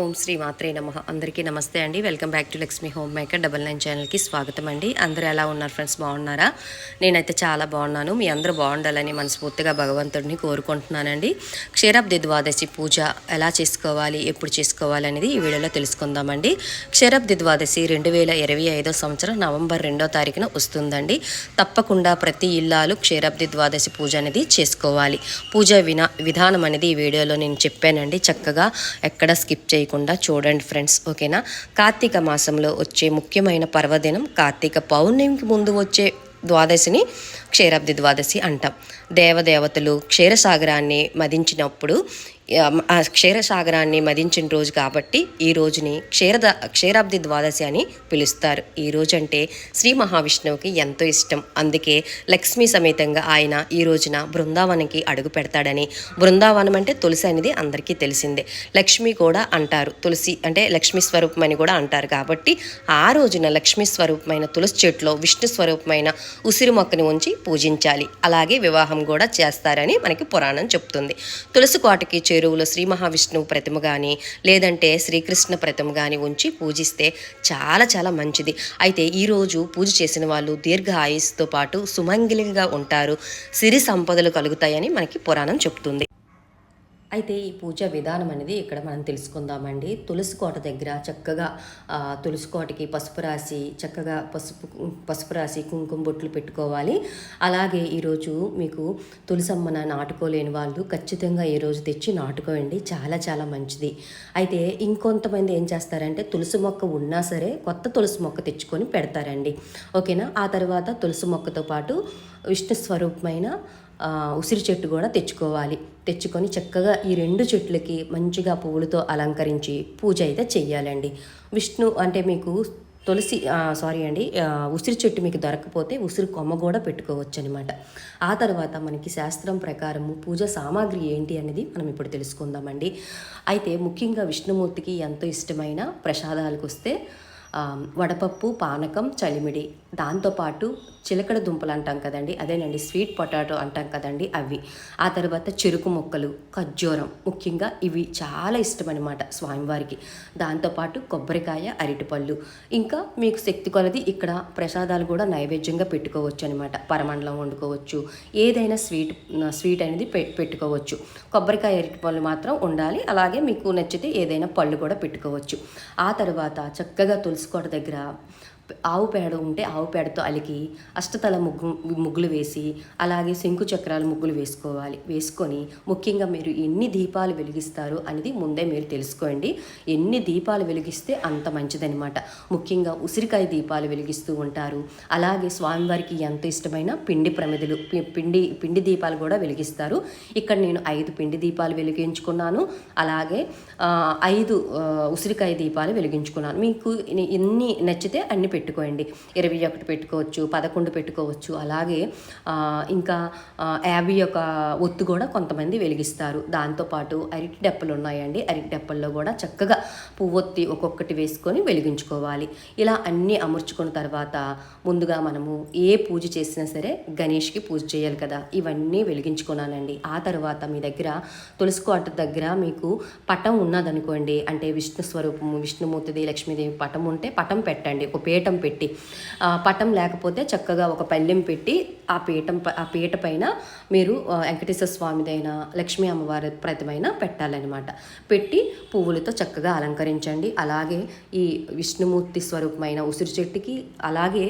ఓం శ్రీ మాత్రే నమ. అందరికీ నమస్తే అండి. Welcome back to Lakshmi home maker double nine ఛానల్కి స్వాగతం అండి. అందరూ ఎలా ఉన్నారు ఫ్రెండ్స్ బాగున్నారా? నేనైతే చాలా బాగున్నాను. మీ అందరూ బాగుండాలని మనస్ఫూర్తిగా భగవంతుడిని కోరుకుంటున్నానండి. క్షీరాబ్ది ద్వాదశి పూజ ఎలా చేసుకోవాలి? ఎప్పుడు చేసుకోవాలి? అనేది ఈ వీడియోలో తెలుసుకుందామండి. క్షీరాబ్ది ద్వాదశి రెండు వేల ఇరవై ఐదో సంవత్సరం నవంబర్ రెండో తారీఖున వస్తుందండి. తప్పకుండా ప్రతి ఇల్లాలు క్షీరాబ్ది ద్వాదశి పూజ అనేది చేసుకోవాలి. పూజ వినా విధానం అనేది ఈ వీడియోలో నేను చెప్పానండి. చక్కగా ఎక్కడ స్కిప్ చేయకుండా చూడండి ఫ్రెండ్స్ ఓకేనా? కార్తీక మాసంలో వచ్చే ముఖ్యమైన పర్వదినం కార్తీక పౌర్ణమికి ముందు వచ్చే ద్వాదశిని క్షీరాబ్ది ద్వాదశి అంటాం. దేవదేవతలు క్షీరసాగరాన్ని మదించినప్పుడు ఆ క్షీరసాగరాన్ని మదించిన రోజు కాబట్టి ఈ రోజుని క్షీరద క్షీరాబ్ది ద్వాదశి అని పిలుస్తారు. ఈ రోజు అంటే శ్రీ మహావిష్ణువుకి ఎంతో ఇష్టం. అందుకే లక్ష్మీ సమేతంగా ఆయన ఈ రోజున బృందావనంకి అడుగు పెడతాడని. బృందావనం అంటే తులసి అనేది అందరికీ తెలిసిందే. లక్ష్మి కూడా అంటారు. తులసి అంటే లక్ష్మీ స్వరూపం అని కూడా అంటారు కాబట్టి ఆ రోజున లక్ష్మీ స్వరూపమైన తులసి చెట్లో విష్ణు స్వరూపమైన ఉసిరి మొక్కని ఉంచి పూజించాలి. అలాగే వివాహం కూడా చేస్తారని మనకి పురాణం చెప్తుంది. తులసి కోటకి చెరువులో శ్రీ మహావిష్ణువు ప్రతిమ కానీ లేదంటే శ్రీకృష్ణ ప్రతిమ కానీ ఉంచి పూజిస్తే చాలా చాలా మంచిది. అయితే ఈరోజు పూజ చేసిన వాళ్ళు దీర్ఘ ఆయుస్తో పాటు సుమంగిలిగా ఉంటారు. సిరి సంపదలు కలుగుతాయని మనకి పురాణం చెప్తుంది. అయితే ఈ పూజ విధానం అనేది ఇక్కడ మనం తెలుసుకుందామండి. తులసి కోట దగ్గర చక్కగా తులసి కోటకి పసుపు రాసి చక్కగా పసుపు పసుపు రాసి కుంకుమ బొట్లు పెట్టుకోవాలి. అలాగే ఈరోజు మీకు తులసమ్మన నాటుకోలేని వాళ్ళు ఖచ్చితంగా ఈ రోజు తెచ్చి నాటుకోండి చాలా చాలా మంచిది. అయితే ఇంకొంతమంది ఏం చేస్తారంటే తులసి మొక్క ఉన్నా సరే కొత్త తులసి మొక్క తెచ్చుకొని పెడతారండి. ఓకేనా? ఆ తర్వాత తులసి మొక్కతో పాటు విష్ణు స్వరూపమైన ఉసిరి చెట్టు కూడా తెచ్చుకోవాలి. తెచ్చుకొని చక్కగా ఈ రెండు చెట్లకి మంచిగా పువ్వులతో అలంకరించి పూజ అయితే చెయ్యాలండి. విష్ణు అంటే మీకు తులసి సారీ అండి ఉసిరి చెట్టు మీకు దొరకపోతే ఉసిరి కొమ్మ కూడా పెట్టుకోవచ్చు అనమాట ఆ తర్వాత మనకి శాస్త్రం ప్రకారము పూజ సామాగ్రి ఏంటి అనేది మనం ఇప్పుడు తెలుసుకుందామండి. అయితే ముఖ్యంగా విష్ణుమూర్తికి ఎంతో ఇష్టమైన ప్రసాదాలకు వస్తే వడపప్పు పానకం చలిమిడి దాంతోపాటు చిలకడ దుంపలు అంటాం కదండి అదేనండి స్వీట్ పొటాటో అంటాం కదండి అవి. ఆ తర్వాత చెరుకు మొక్కలు ఖర్జూరం ముఖ్యంగా ఇవి చాలా ఇష్టం అనమాట స్వామివారికి దాంతోపాటు కొబ్బరికాయ అరటిపళ్ళు. ఇంకా మీకు శక్తి కొలది ఇక్కడ ప్రసాదాలు కూడా నైవేద్యంగా పెట్టుకోవచ్చు అనమాట పరమండలం వండుకోవచ్చు ఏదైనా స్వీట్ స్వీట్ అనేది పె పెట్టుకోవచ్చు. కొబ్బరికాయ అరటిపళ్ళు మాత్రం ఉండాలి అలాగే మీకు నచ్చితే ఏదైనా పళ్ళు కూడా పెట్టుకోవచ్చు. ఆ తర్వాత చక్కగా తులసికోట దగ్గర ఆవు పేడ ఉంటే ఆవు పేడతో అలికి అష్టతల ముగ్గు ముగ్గులు వేసి అలాగే శంకు చక్రాల ముగ్గులు వేసుకోవాలి. వేసుకొని ముఖ్యంగా మీరు ఎన్ని దీపాలు వెలిగిస్తారు అనేది ముందే మీరు తెలుసుకోండి. ఎన్ని దీపాలు వెలిగిస్తే అంత మంచిదనమాట ముఖ్యంగా ఉసిరికాయ దీపాలు వెలిగిస్తూ ఉంటారు. అలాగే స్వామివారికి ఎంత ఇష్టమైన పిండి ప్రమిదలు పి- పిండి పిండి దీపాలు కూడా వెలిగిస్తారు. ఇక్కడ నేను ఐదు పిండి దీపాలు వెలిగించుకున్నాను. అలాగే ఐదు ఉసిరికాయ దీపాలు వెలిగించుకున్నాను. మీకు ఎన్ని నచ్చితే అన్ని పెట్టుకోండి. ఇరవై ఒకటి పెట్టుకోవచ్చు పదకొండు పెట్టుకోవచ్చు. అలాగే ఇంకా యాభై ఒక ఒత్తు కూడా కొంతమంది వెలిగిస్తారు. దాంతోపాటు అరటి డెప్పలు ఉన్నాయండి. అరటి డెప్పల్లో కూడా చక్కగా పువ్వొత్తి ఒక్కొక్కటి వేసుకొని వెలిగించుకోవాలి. ఇలా అన్నీ అమర్చుకున్న తర్వాత ముందుగా మనము ఏ పూజ చేసినా సరే గణేష్కి పూజ చేయాలి కదా. ఇవన్నీ వెలిగించుకున్నానండి. ఆ తర్వాత మీ దగ్గర తులసి కోట దగ్గర మీకు పటం ఉన్నదనుకోండి. అంటే విష్ణు స్వరూపము విష్ణుమూర్తిది లక్ష్మీదేవి పటం ఉంటే పటం పెట్టండి. ఒక పీఠం పెట్టి పటం లేకపోతే చక్కగా ఒక పళ్ళెం పెట్టి ఆ పీఠం ఆ పీట పైన మీరు వెంకటేశ్వర స్వామిదైన లక్ష్మీ అమ్మవారి ప్రతిమైన పెట్టాలన్నమాట. పెట్టి పువ్వులతో చక్కగా అలంకరించండి. అలాగే ఈ విష్ణుమూర్తి స్వరూపమైన ఉసిరి చెట్టుకి అలాగే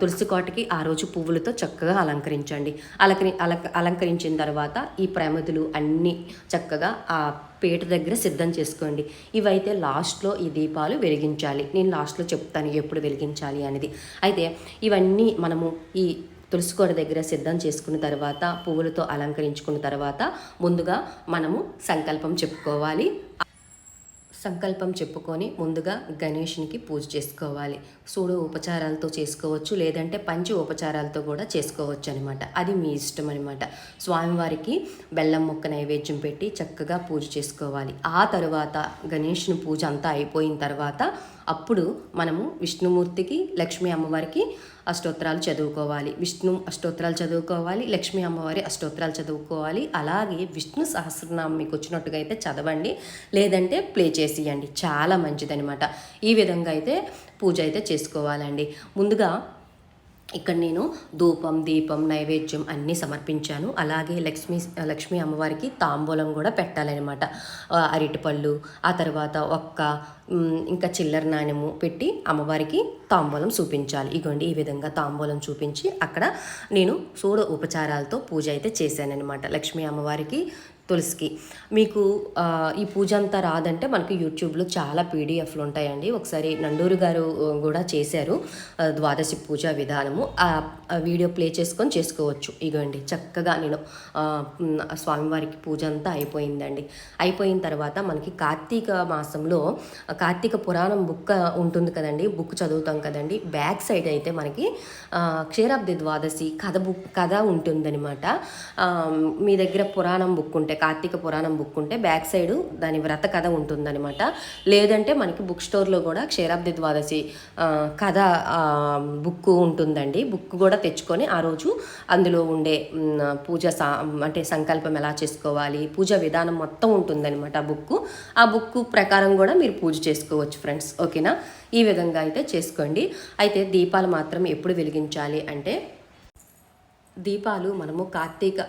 తులసి కోటకి ఆ రోజు పువ్వులతో చక్కగా అలంకరించండి. అలంకరి అలంకరించిన తర్వాత ఈ ప్రమిదలు అన్నీ చక్కగా ఆ పీట దగ్గర సిద్ధం చేసుకోండి. ఇవైతే లాస్ట్లో ఈ దీపాలు వెలిగించాలి. నేను లాస్ట్లో చెప్తాను ఎప్పుడు వెలిగించాలి అనేది. అయితే ఇవన్నీ మనము ఈ తులసికోర దగ్గర సిద్ధం చేసుకున్న తర్వాత పువ్వులతో అలంకరించుకున్న తర్వాత ముందుగా మనము సంకల్పం చెప్పుకోవాలి. సంకల్పం చెప్పుకొని ముందుగా గణేషునికి పూజ చేసుకోవాలి. సూడు ఉపచారాలతో చేసుకోవచ్చు లేదంటే పంచి ఉపచారాలతో కూడా చేసుకోవచ్చు అనమాట అది మీ ఇష్టం అనమాట స్వామివారికి బెల్లం మొక్క నైవేద్యం పెట్టి చక్కగా పూజ చేసుకోవాలి. ఆ తర్వాత గణేషుని పూజ అంతా అయిపోయిన తర్వాత అప్పుడు మనము విష్ణుమూర్తికి లక్ష్మీ అమ్మవారికి అష్టోత్తరాలు చదువుకోవాలి. విష్ణు అష్టోత్తరాలు చదువుకోవాలి. లక్ష్మీ అమ్మవారి అష్టోత్తరాలు చదువుకోవాలి. అలాగే విష్ణు సహస్రనామం మీకు వచ్చినట్టుగా అయితే చదవండి. లేదంటే ప్లే చేసియండి. చాలా మంచిదనమాట ఈ విధంగా అయితే పూజ అయితే చేసుకోవాలండి. ముందుగా ఇక్కడ నేను ధూపం దీపం నైవేద్యం అన్నీ సమర్పించాను. అలాగే లక్ష్మీ లక్ష్మీ అమ్మవారికి తాంబూలం కూడా పెట్టాలన్నమాట. అరటిపళ్ళు ఆ తర్వాత ఒక్క ఇంకా చిల్లర నాణ్యము పెట్టి అమ్మవారికి తాంబూలం చూపించాలి. ఇగోండి ఈ విధంగా తాంబూలం చూపించి అక్కడ నేను సూడ ఉపచారాలతో పూజ అయితే చేశానన్నమాట. లక్ష్మీ అమ్మవారికి తులసికి. మీకు ఈ పూజ అంతా రాదంటే మనకి యూట్యూబ్లో చాలా పీడిఎఫ్లు ఉంటాయండి. ఒకసారి నండూరు గారు కూడా చేశారు ద్వాదశి పూజ విధానము. ఆ వీడియో ప్లే చేసుకొని చేసుకోవచ్చు. ఇగోండి చక్కగా నేను స్వామివారికి పూజ అంతా అయిపోయిందండి. అయిపోయిన తర్వాత మనకి కార్తీక మాసంలో కార్తీక పురాణం బుక్ ఉంటుంది కదండి బుక్ చదువుతాం కదండి. బ్యాక్ సైడ్ అయితే మనకి క్షీరాబ్ది ద్వాదశి కథ బుక్ కథ ఉంటుందన్నమాట. మీ దగ్గర పురాణం బుక్ ఉంటే కార్తీక పురాణం బుక్ ఉంటే బ్యాక్ సైడ్ దాని వ్రత కథ ఉంటుందన్నమాట. లేదంటే మనకి బుక్ స్టోర్లో కూడా క్షీరాబ్ది ద్వాదశి కథ బుక్ ఉంటుందండి. బుక్ కూడా తెచ్చుకొని ఆ రోజు అందులో ఉండే పూజ సా అంటే సంకల్పం ఎలా చేసుకోవాలి పూజ విధానం మొత్తం ఉంటుందన్నమాట ఆ బుక్ ఆ బుక్ ప్రకారం కూడా మీరు పూజ చేసుకోవచ్చు ఫ్రెండ్స్. ఓకేనా? ఈ విధంగా అయితే చేసుకోండి. అయితే దీపాలు మాత్రం ఎప్పుడు వెలిగించాలి అంటే దీపాలు మనము కార్తీక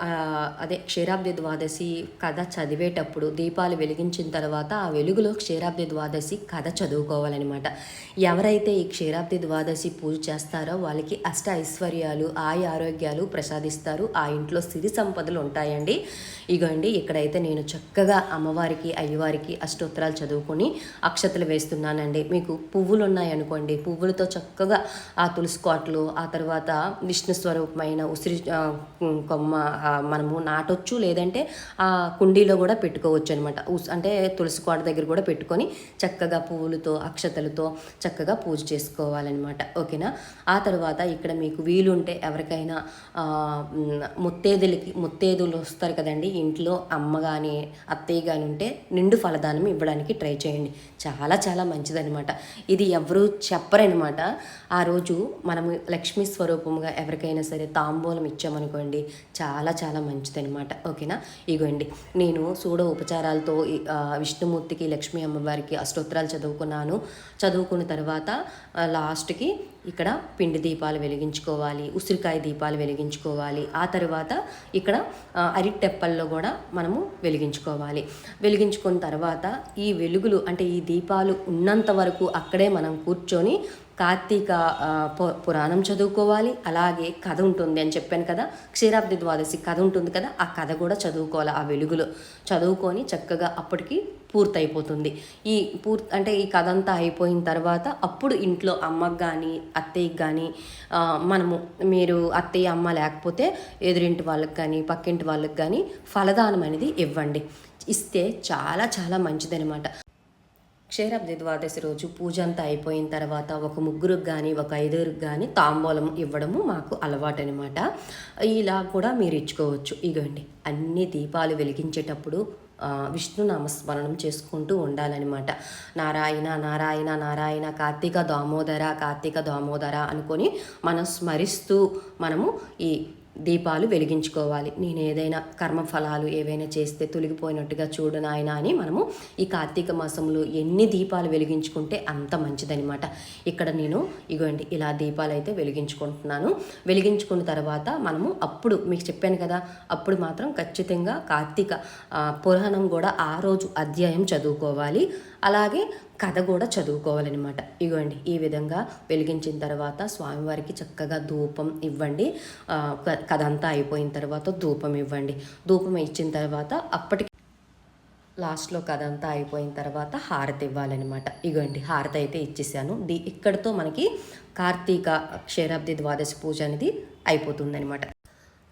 అదే క్షీరాబ్ది ద్వాదశి కథ చదివేటప్పుడు దీపాలు వెలిగించిన తర్వాత ఆ వెలుగులో క్షీరాబ్ది ద్వాదశి కథ చదువుకోవాలన్నమాట. ఎవరైతే ఈ క్షీరాబ్ది ద్వాదశి పూజ చేస్తారో వాళ్ళకి అష్ట ఐశ్వర్యాలు ఆయ ఆరోగ్యాలు ప్రసాదిస్తారు. ఆ ఇంట్లో సిరి సంపదలు ఉంటాయండి. ఇగోండి ఇక్కడైతే నేను చక్కగా అమ్మవారికి అయ్యవారికి అష్టోత్తరాలు చదువుకొని అక్షతలు వేస్తున్నానండి. మీకు పువ్వులు ఉన్నాయనుకోండి పువ్వులతో చక్కగా ఆ తులసి కోటలు ఆ తర్వాత విష్ణు స్వరూపమైన ఉసిరి కొమ్మ మనము నాటొచ్చు లేదంటే ఆ కుండీలో కూడా పెట్టుకోవచ్చు అనమాట అంటే తులసి కోట దగ్గర కూడా పెట్టుకొని చక్కగా పువ్వులతో అక్షతలతో చక్కగా పూజ చేసుకోవాలన్నమాట. ఓకేనా? ఆ తర్వాత ఇక్కడ మీకు వీలుంటే ఎవరికైనా ముత్తేదులకి ముత్తేదులు వస్తారు కదండి ఇంట్లో అమ్మ కానీ అత్తయ్య కానీ ఉంటే నిండు ఫలదానం ఇవ్వడానికి ట్రై చేయండి. చాలా చాలా మంచిదనమాట ఇది ఎవరు చెప్పరనమాట ఆ రోజు మనము లక్ష్మీ స్వరూపముగా ఎవరికైనా సరే తాంబూలం ఇచ్చామనుకోండి చాలా చాలా మంచిదనమాట ఓకేనా? ఇగోండి నేను సూడ ఉపచారాలతో విష్ణుమూర్తికి లక్ష్మీ అమ్మవారికి అష్టోత్తరాలు చదువుకున్నాను. చదువుకున్న తర్వాత లాస్ట్కి ఇక్కడ పిండి దీపాలు వెలిగించుకోవాలి ఉసిరికాయ దీపాలు వెలిగించుకోవాలి. ఆ తర్వాత ఇక్కడ అరిట్టెప్పల్లో అరిటెప్పల్లో కూడా మనము వెలిగించుకోవాలి. వెలిగించుకున్న తర్వాత ఈ వెలుగులు అంటే ఈ దీపాలు ఉన్నంత వరకు అక్కడే మనం కూర్చొని కార్తీక పురాణం చదువుకోవాలి. అలాగే కథ ఉంటుంది అని చెప్పాను కదా. క్షీరాబ్ది ద్వాదశి కథ ఉంటుంది కదా. ఆ కథ కూడా చదువుకోవాలి. ఆ వెలుగులో చదువుకొని చక్కగా అప్పటికి పూర్తయిపోతుంది. ఈ పూర్ అంటే ఈ కథ అంతా అయిపోయిన తర్వాత అప్పుడు ఇంట్లో అమ్మకి కానీ అత్తయ్యకి కానీ మనము మీరు అత్తయ్య అమ్మ లేకపోతే ఎదురింటి వాళ్ళకి కానీ పక్కింటి వాళ్ళకి కానీ ఫలదానం అనేది ఇవ్వండి. ఇస్తే చాలా చాలా మంచిదనమాట క్షీరాబ్ది ద్వాదశి రోజు పూజ అంతా అయిపోయిన తర్వాత ఒక ముగ్గురికి కానీ ఒక ఐదుగురికి కానీ తాంబూలం ఇవ్వడము మాకు అలవాటు అనమాట ఇలా కూడా మీరు ఇచ్చుకోవచ్చు. ఇగోండి అన్ని దీపాలు వెలిగించేటప్పుడు విష్ణు నామస్మరణం చేసుకుంటూ ఉండాలన్నమాట నారాయణ నారాయణ నారాయణ కార్తీక దామోదర కార్తీక దామోదర అనుకొని మనం స్మరిస్తూ మనము ఈ దీపాలు వెలిగించుకోవాలి. నేను ఏదైనా కర్మఫలాలు ఏవైనా చేస్తే తొలగిపోయినట్టుగా చూడు నాయన అని మనము ఈ కార్తీక మాసంలో ఎన్ని దీపాలు వెలిగించుకుంటే అంత మంచిదనమాట ఇక్కడ నేను ఇగోండి ఇలా దీపాలు అయితే వెలిగించుకుంటున్నాను. వెలిగించుకున్న తర్వాత మనము అప్పుడు మీకు చెప్పాను కదా అప్పుడు మాత్రం ఖచ్చితంగా కార్తీక పురాణం కూడా ఆ రోజు అధ్యాయం చదువుకోవాలి. అలాగే కథ కూడా చదువుకోవాలన్నమాట. ఇగోండి ఈ విధంగా వెలిగించిన తర్వాత స్వామివారికి చక్కగా ధూపం ఇవ్వండి. క- కథ అంతా అయిపోయిన తర్వాత ధూపం ఇవ్వండి. ధూపం ఇచ్చిన తర్వాత అప్పటికి లాస్ట్లో కథ అంతా అయిపోయిన తర్వాత హారతి ఇవ్వాలన్నమాట. ఇగోండి హారతి అయితే ఇచ్చేసాను. ది ఇక్కడితో మనకి కార్తీక క్షీరాబ్ది ద్వాదశి పూజ అనేది అయిపోతుందన్నమాట.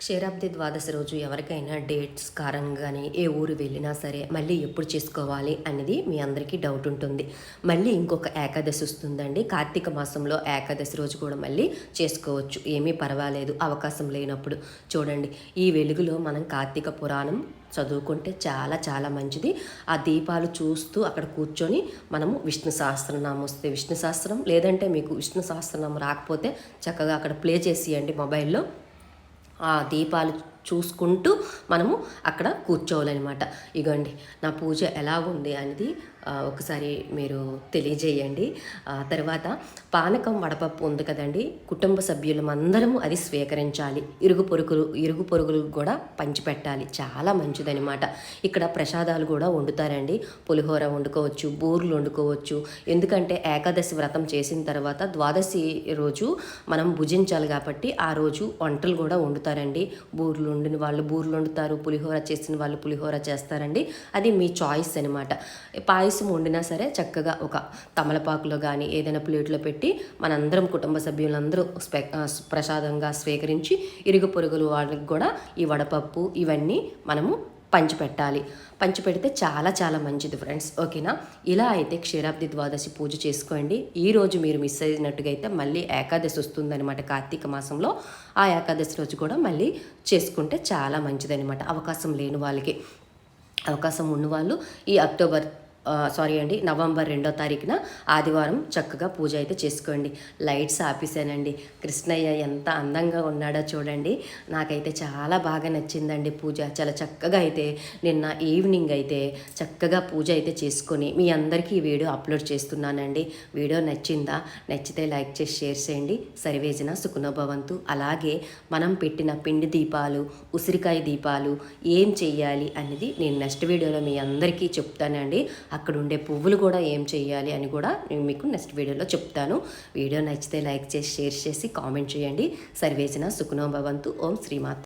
క్షీరాబ్ది ద్వాదశి రోజు ఎవరికైనా డేట్స్ కారం కానీ ఏ ఊరు వెళ్ళినా సరే మళ్ళీ ఎప్పుడు చేసుకోవాలి అనేది మీ అందరికీ డౌట్ ఉంటుంది. మళ్ళీ ఇంకొక ఏకాదశి వస్తుందండి. కార్తీక మాసంలో ఏకాదశి రోజు కూడా మళ్ళీ చేసుకోవచ్చు. ఏమీ పర్వాలేదు అవకాశం లేనప్పుడు. చూడండి ఈ వెలుగులో మనం కార్తీక పురాణం చదువుకుంటే చాలా చాలా మంచిది. ఆ దీపాలు చూస్తూ అక్కడ కూర్చొని మనము విష్ణు సహస్రనామం వస్తే విష్ణు సహస్రం లేదంటే మీకు విష్ణు సహస్రనామం రాకపోతే చక్కగా అక్కడ ప్లే చేసియండి మొబైల్లో. ఆ దీపాలు చూసుకుంటూ మనము అక్కడ కూర్చోవాలన్నమాట. ఇగోండి నా పూజ ఎలా ఉంది అనేది ఒకసారి మీరు తెలియజేయండి. తర్వాత పానకం వడపప్పు ఉంది కదండి. కుటుంబ సభ్యులం అందరము అది స్వీకరించాలి. ఇరుగు పొరుగులు ఇరుగు పొరుగులకు కూడా పంచిపెట్టాలి. చాలా మంచిదనమాట ఇక్కడ ప్రసాదాలు కూడా వండుతారండి. పులిహోర వండుకోవచ్చు బూర్లు వండుకోవచ్చు. ఎందుకంటే ఏకాదశి వ్రతం చేసిన తర్వాత ద్వాదశి రోజు మనం భుజించాలి కాబట్టి ఆ రోజు వంటలు కూడా వండుతారండి. బూర్లు వండిన వాళ్ళు బూర్లు వండుతారు పులిహోర చేసిన వాళ్ళు పులిహోర చేస్తారండి. అది మీ చాయిస్ అనమాట పాయసం వండినా సరే చక్కగా ఒక తమలపాకులో కానీ ఏదైనా ప్లేట్లో పెట్టి మనందరం కుటుంబ సభ్యులందరూ స్పె ప్రసాదంగా స్వీకరించి ఇరుగు పొరుగులు వాళ్ళకి కూడా ఈ వడపప్పు ఇవన్నీ మనము పంచిపెట్టాలి. పంచిపెడితే చాలా చాలా మంచిది ఫ్రెండ్స్. ఓకేనా? ఇలా అయితే క్షీరాబ్ది ద్వాదశి పూజ చేసుకోండి. ఈ రోజు మీరు మిస్ అయినట్టుగా అయితే మళ్ళీ ఏకాదశి వస్తుందన్నమాట కార్తీక మాసంలో. ఆ ఏకాదశి రోజు కూడా మళ్ళీ చేసుకుంటే చాలా మంచిదనమాట అవకాశం లేని వాళ్ళకి అవకాశం ఉన్నవాళ్ళు ఈ అక్టోబర్ సారీ అండి నవంబర్ రెండో తారీఖున ఆదివారం చక్కగా పూజ అయితే చేసుకోండి. లైట్స్ ఆపేసానండి కృష్ణయ్య ఎంత అందంగా ఉన్నాడో చూడండి. నాకైతే చాలా బాగా నచ్చిందండి పూజ. చాలా చక్కగా అయితే నిన్న ఈవినింగ్ అయితే చక్కగా పూజ అయితే చేసుకొని మీ అందరికీ ఈ వీడియో అప్లోడ్ చేస్తున్నానండి. వీడియో నచ్చిందా? నచ్చితే లైక్ చేసి షేర్ చేయండి. సరివేజన సుఖనోభవంతు. అలాగే మనం పెట్టిన పిండి దీపాలు ఉసిరికాయ దీపాలు ఏం చెయ్యాలి అనేది నేను నెక్స్ట్ వీడియోలో మీ అందరికీ చెప్తానండి. అక్కడ ఉండే పువ్వులు కూడా ఏం చేయాలి అని కూడా నేను మీకు నెక్స్ట్ వీడియోలో చెప్తాను. వీడియో నచ్చితే లైక్ చేసి షేర్ చేసి కామెంట్ చేయండి. సర్వేజన సుఖనోభవంతు ఓం శ్రీమాత